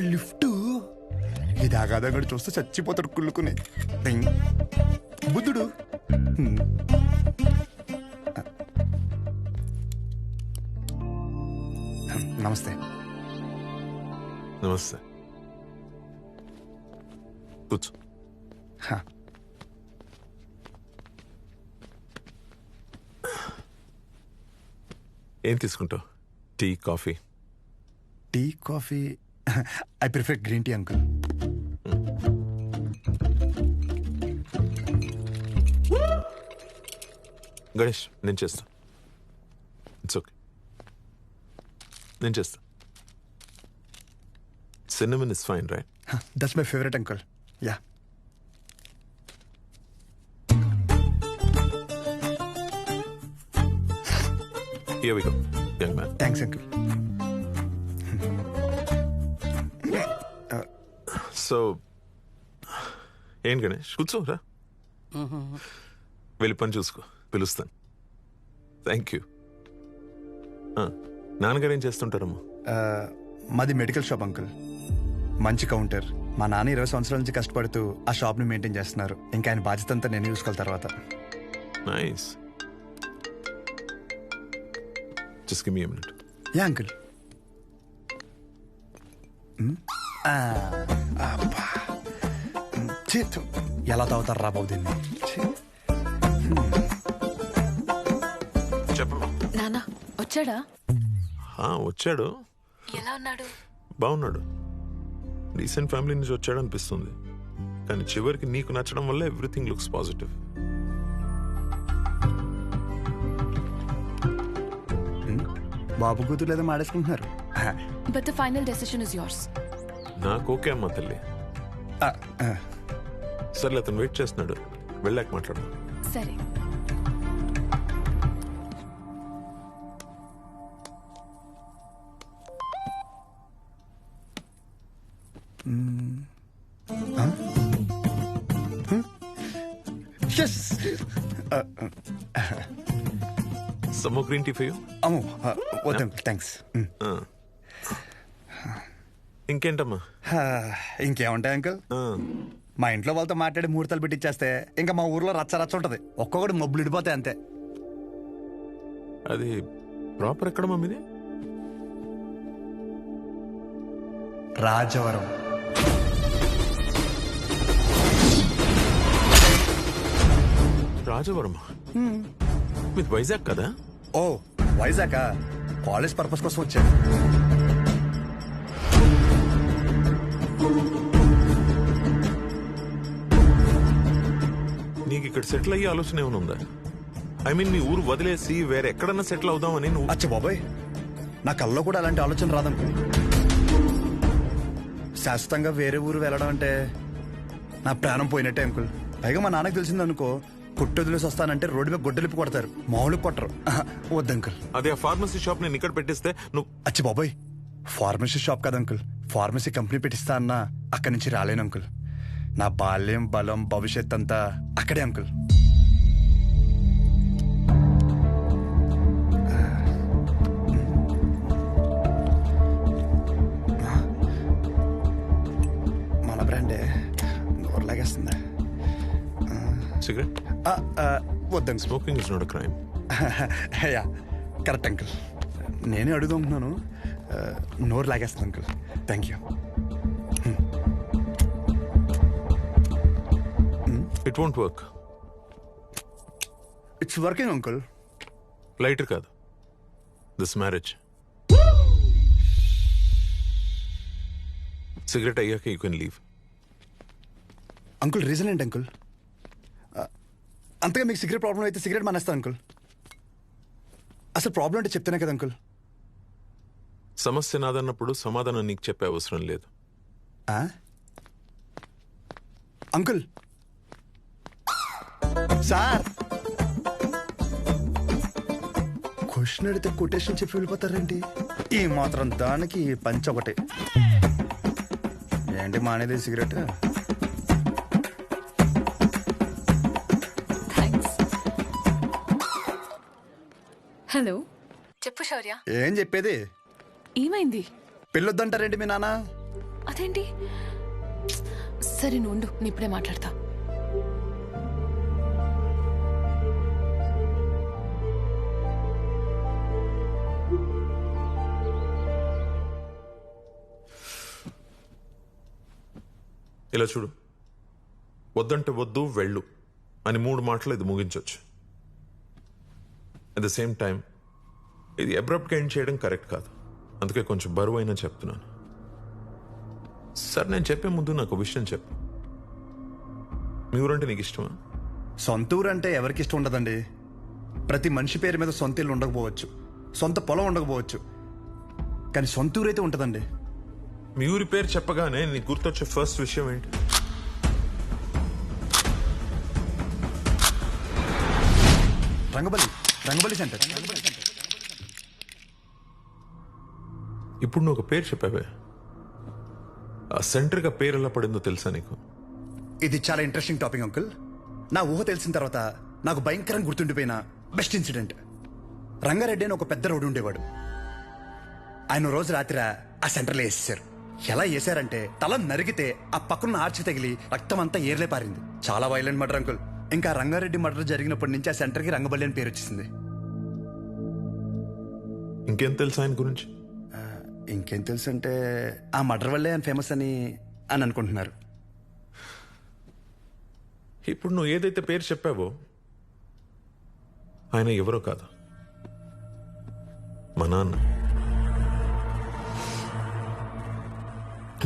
Lift. ఇది ఆగాదగడు చూస్తే చచ్చిపోతాడు కుళ్ళుకుని. బుద్ధుడు. నమస్తే. నమస్తే. కూర్చో. హ. ఏం తీసుకుంటావు? Tea coffee? Tea coffee I prefer green tea uncle Ganesh నేను చేస్తా. ఇట్స్ ఓకే నేను చేస్తా. Cinnamon is fine right that's my favourite uncle yeah here we go young man thanks uncle so ఏం గణేష్? కూర్చోరా వెళ్ళి పని చూసుకో పిలుస్తాను. థ్యాంక్ యూ నాన్నగారు ఏం చేస్తుంటారమ్మా? మాది మెడికల్ షాప్ అంకుల్. మంచి కౌంటర్. మా నాన్న ఇరవై సంవత్సరాల నుంచి కష్టపడుతూ ఆ షాప్ని మెయింటైన్ చేస్తున్నారు. ఇంకా ఆయన బాధ్యత అంతా నేను చూసుకోవాలి తర్వాత. Nice just give me minute yeah uncle. ఎలా తాగుతారు రా బాబు దీన్ని? ఛీ. చెప్పమ్మా నానా వచ్చాడా? వచ్చాడు. ఎలా ఉన్నాడు? బాగున్నాడు. రీసెంట్ ఫ్యామిలీ నుంచి వచ్చాడు అనిపిస్తుంది కానీ చివరికి నీకు నచ్చడం వల్ల ఎవ్రీథింగ్ లుక్స్ పాజిటివ్. బాబు కూతురు ఏదో మాడేసుకుంటున్నారు. But the final decision is yours నాకు ఓకే అమ్మా తల్లి. సర్లే అతను వెయిట్ చేస్తున్నాడు. వెళ్ళాక మాట్లాడు సరే! సమ్మో గ్రీన్ టీ ఫర్ అమ్మో థ్యాంక్స్ ఇంకేంటమ్మా? ఇంకేముంటాయి అంకుల్? ఆ, మా ఇంట్లో వాళ్ళతో మాట్లాడి ముహూర్తాలు పెట్టిచ్చేస్తే ఇంకా మా ఊర్లో రచ్చ రచ్చ ఉంటది. ఒక్కొక్కటి మబ్బులు ఇడిపోతాయి అంతే. అది ప్రాపర్ ఎక్కడ మమ్మీది రాజవరం. రాజవరం మీది వైజాగ్ కదా? ఓ వైజాగ్? కాలేజ్ పర్పస్ కోసం వచ్చాను. ఇక్కడ సెటిల్ అయ్యే ఆలోచన ఏమైనా ఉందా? ఐ మీన్ మీ ఊరు వదిలేసి వేరే ఎక్కడన్నా సెటిల్ అవుదామని నువ్వు అచ్చ బాబాయ్. నా కల్లో కూడా అలాంటి ఆలోచన రాదనుకో. శాశ్వతంగా వేరే ఊరు వెళ్ళడం అంటే నా ప్రాణం పోయినట్టే అంకుల్. పైగా మా నాన్నకు తెలిసిందనుకో కొట్టు వదిలేసి వస్తానంటే రోడ్డు మీద గొడ్డలిప్పి కొడతారు. మామూలు కొట్టరు. ఆహా, వద్దు అంకుల్. అదే ఫార్మసీ షాప్ నేను ఇక్కడ పెట్టిస్తే నువ్వు అచ్చి బాబాయ్. ఫార్మసీ షాప్ కదా అంకుల్. ఫార్మసీ కంపెనీ పెట్టిస్తా అన్నా అక్కడి నుంచి రాలేను అంకుల్. నా బాల్యం బలం భవిష్యత్ అంతా అక్కడే అంకుల్. మన బ్రాండే నోరు లాగేస్తుందా సిగరెట్? ఆ, ఆ, వద్దు uncle. Smoking is not crime. Yeah correct uncle. నేనే అడుగుతున్నాను నోరు లాగేస్తుంది uncle. Thank you it won't work it's working uncle lighter కాదు. దిస్ మ్యారేజ్ సిగరెట్ అయ్యాక you can leave uncle reason ఏంటి అంకుల్ అంతగా మీకు సిగరెట్ ప్రాబ్లం అయితే సిగరెట్ మానేస్తాను అంకుల్ అసలు ప్రాబ్లం అంటే చెప్తేనే కదా అంకుల్ సమస్య నాదన్నప్పుడు సమాధానం నీకు చెప్పే అవసరం లేదు? Uncle sir. క్వశ్చన్ అడిగితే కొటేషన్ చెప్పి వెళ్ళిపోతారేంటి? ఈ మాత్రం దానికి పంచ ఒకటి. ఏంటి మానేది సిగరెట్? Thanks hello. చెప్పు శౌర్య. ఏం చెప్పేది? ఏమైంది? పెళ్ళొద్దంటారేంటి మీ నాన్న? అదేంటి? సరే నువ్వు ఉండు, నేను ఇప్పుడే మాట్లాడతా. ఇలా చూడు. వద్దంటే వద్దు వెళ్ళు అని మూడు మాటలు ఇది ముగించవచ్చు అట్ ద సేమ్ టైం ఇది అబ్రప్ట్గా ఎండ్ చేయడం కరెక్ట్ కాదు. అందుకే కొంచెం బరువు అయినా చెప్తున్నాను. సార్ నేను చెప్పే ముందు నాకు విషయం చెప్పు. మీ ఊరంటే నీకు ఇష్టమా? సొంత ఊరు అంటే ఎవరికి ఇష్టం ఉండదండి. ప్రతి మనిషి పేరు మీద సొంత ఇల్లు ఉండకపోవచ్చు. సొంత పొలం ఉండకపోవచ్చు. కానీ సొంత ఊరు అయితే ఉంటుందండి. మీ ఊరి పేరు చెప్పగానే నీకు గుర్తొచ్చే ఫస్ట్ విషయం ఏంటి? రంగబలి రంగబలి సెంటర్. ఇప్పుడు నువ్వు ఒక పేరు చెప్పావే. ఆ సెంటర్గా పేరు ఎలా పడిందో తెలుసా నీకు? ఇది చాలా ఇంట్రెస్టింగ్ టాపిక్ అంకుల్ నా ఊహ తెలిసిన తర్వాత నాకు భయంకరంగా గుర్తుండిపోయిన బెస్ట్ ఇన్సిడెంట్ రంగారెడ్డి అని ఒక పెద్ద రోడ్డు ఉండేవాడు. ఆయన రోజు రాత్రి ఆ సెంటర్లో వేసేశారు. ఎలా వేసారంటే తల నరిగితే ఆ పక్కన ఆర్చి తగిలి రక్తం అంతా ఏర్లే పారింది. చాలా వైలెంట్ మర్డర్ అంకుల్ ఇంకా రంగారెడ్డి మర్డర్ జరిగినప్పటి నుంచి ఆ సెంటర్కి రంగబల్లి అని పేరు వచ్చేసింది. ఇంకేం తెలుసా ఆయన గురించి? ఇంకేం తెలుసు అంటే ఆ మర్డర్ వల్లే ఆయన ఫేమస్ అని అని అనుకుంటున్నారు. ఇప్పుడు నువ్వు ఏదైతే పేరు చెప్పావో ఆయన ఎవరో కాదు. మా నాన్న.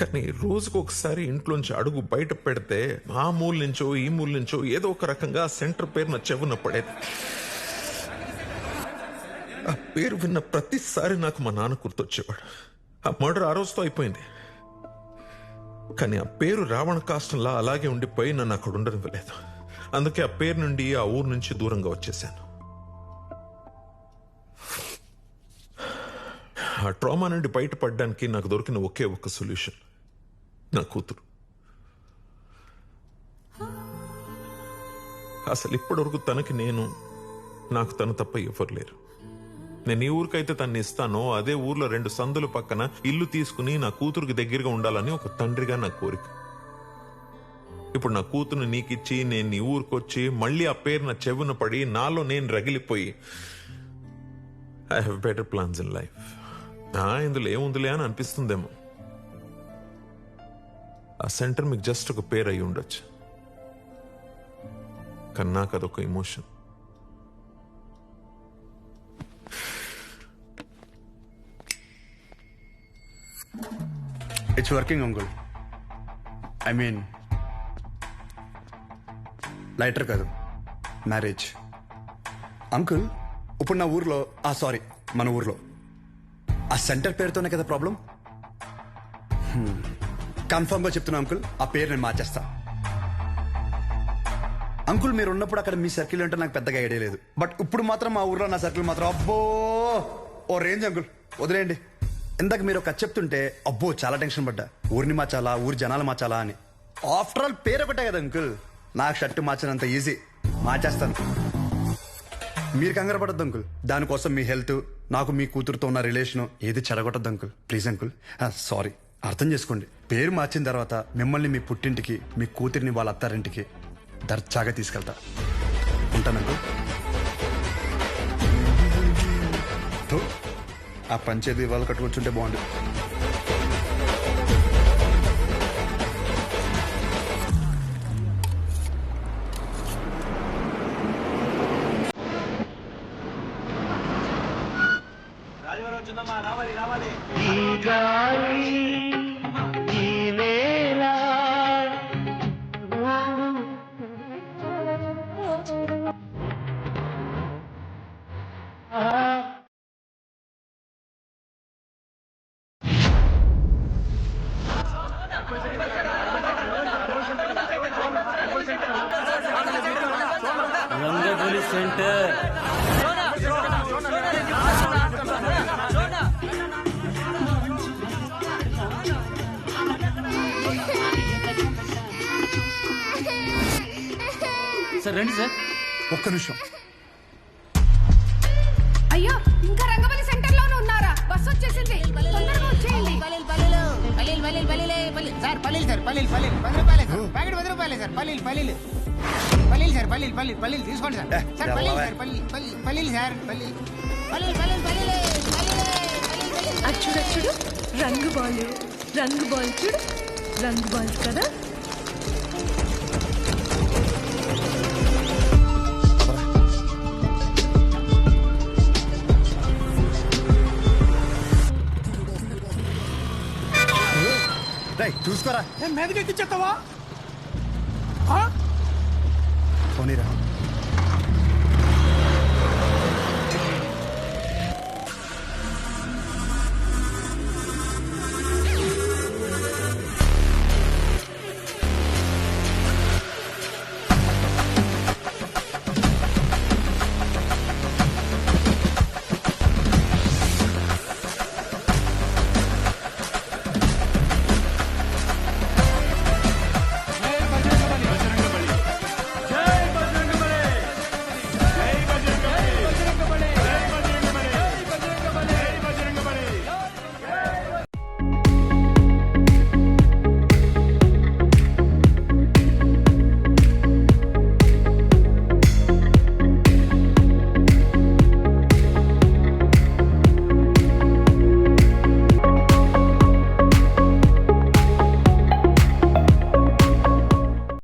కానీ రోజుకు ఒకసారి ఇంట్లోంచి అడుగు బయట పెడితే ఆ మూల నుంచో ఈ మూల నుంచో ఏదో ఒక రకంగా సెంటర్ పేరు చెవున పడేది. ఆ పేరు విన్న ప్రతిసారి నాకు మా నాన్న గుర్తొచ్చేవాడు. ఆ మర్డర్ ఆ రోజుతో అయిపోయింది. కానీ ఆ పేరు రావణ కాష్టంలా అలాగే ఉండిపోయి నన్ను అక్కడ ఉండనివ్వలేదు. అందుకే ఆ పేరు నుండి ఆ ఊరు నుంచి దూరంగా వచ్చేసాను ఆ ట్రామా నుండి బయటపడడానికి నాకు దొరికిన ఒకే ఒక్క సొల్యూషన్. నా కూతురు. అసలు ఇప్పటివరకు తనకి నేను నాకు తను తప్ప ఎవరు లేరు. నేను ఈ ఊరికైతే తన్ని ఇస్తానో అదే ఊర్లో రెండు సందుల పక్కన ఇల్లు తీసుకుని నా కూతురికి దగ్గరగా ఉండాలని ఒక తండ్రిగా నా కోరిక. ఇప్పుడు నా కూతురు నీకిచ్చి నేను నీ ఊరికొచ్చి మళ్ళీ ఆ పేరు నా చెవున పడి నాలో నేను రగిలిపోయి I have better plans in life ఇందులో ఏముందిలే అని అనిపిస్తుందేమో. ఆ సెంటర్ మీకు జస్ట్ ఒక పేరు అయి ఉండొచ్చు. కన్నా నాకు అదొక emotion it's working uncle I mean lighter కాదు. మ్యారేజ్ అంకుల్ ఇప్పుడు నా ఊర్లో ఆ సారీ మన ఊర్లో. ఆ సెంటర్ పేరుతోనే కదా ప్రాబ్లం కన్ఫర్మ్గా చెప్తున్నా అంకుల్. ఆ పేరు నేను మార్చేస్తా. అంకుల్ మీరు ఉన్నప్పుడు అక్కడ మీ సర్కిల్ అంటే నాకు పెద్దగా ఐడియా లేదు. బట్ ఇప్పుడు మాత్రం మా ఊర్లో నా సర్కిల్ మాత్రం అబ్బో! ఓ రేంజ్ అంకుల్. వదిలేయండి. ఇందాక మీరు ఒక చెప్తుంటే అబ్బో చాలా టెన్షన్ పడ్డా. ఊరిని మార్చాలా ఊరి జనాలు మార్చాలా అని. ఆఫ్టర్ ఆల్ పేరు ఒకటే కదా అంకుల్. నాకు షర్ట్ మార్చినంత ఈజీ మార్చేస్తాను. మీరు కంగారు పడద్దు అంకుల్. దానికోసం మీ హెల్త్ నాకు మీ కూతురుతో ఉన్న రిలేషన్ ఏది చెడగొట్టద్దు అంకుల్. Please uncle. సారీ. అర్థం చేసుకోండి. పేరు మార్చిన తర్వాత మిమ్మల్ని మీ పుట్టింటికి మీ కూతురిని వాళ్ళ అత్తారింటికి దర్జాగా తీసుకెళ్తా. ఉంటాను ఆ పంచేది వాళ్ళు కట్టుకొచ్చుంటే బాగుండు. సెంటర్ సార్ రండి సార్. ఒక్క నిమిషం. అయ్యో ఇంకా రంగబలి సెంటర్లోనే ఉన్నారా? బస్ వచ్చేసింది. తొందరగా వచ్చేయండి. పల్లీలు పల్లీలు పల్లీలే పల్లీలు. సార్ పల్లీలు సార్ పల్లీలు పల్లీలు. పది రూపాయలే సార్. ప్యాకెట్ పది రూపాయలే సార్. పల్లీలు పల్లీలు. పల్లీలు సార్ పల్లీలు పల్లీలు పల్లీలు తీసుకోండి సార్. సార్ పల్లీలు. సార్ పల్లీలు పల్లీలు పల్లీలు సార్ పల్లీలు. పల్లీలు పల్లీలు అచ్చుడు అచ్చుడు. రంగు బాల్ రంగు బాల్ చూడు. రంగు బాల్ కదా? చూసుకోరా. మీదకి ఎక్కించేస్తావా manera.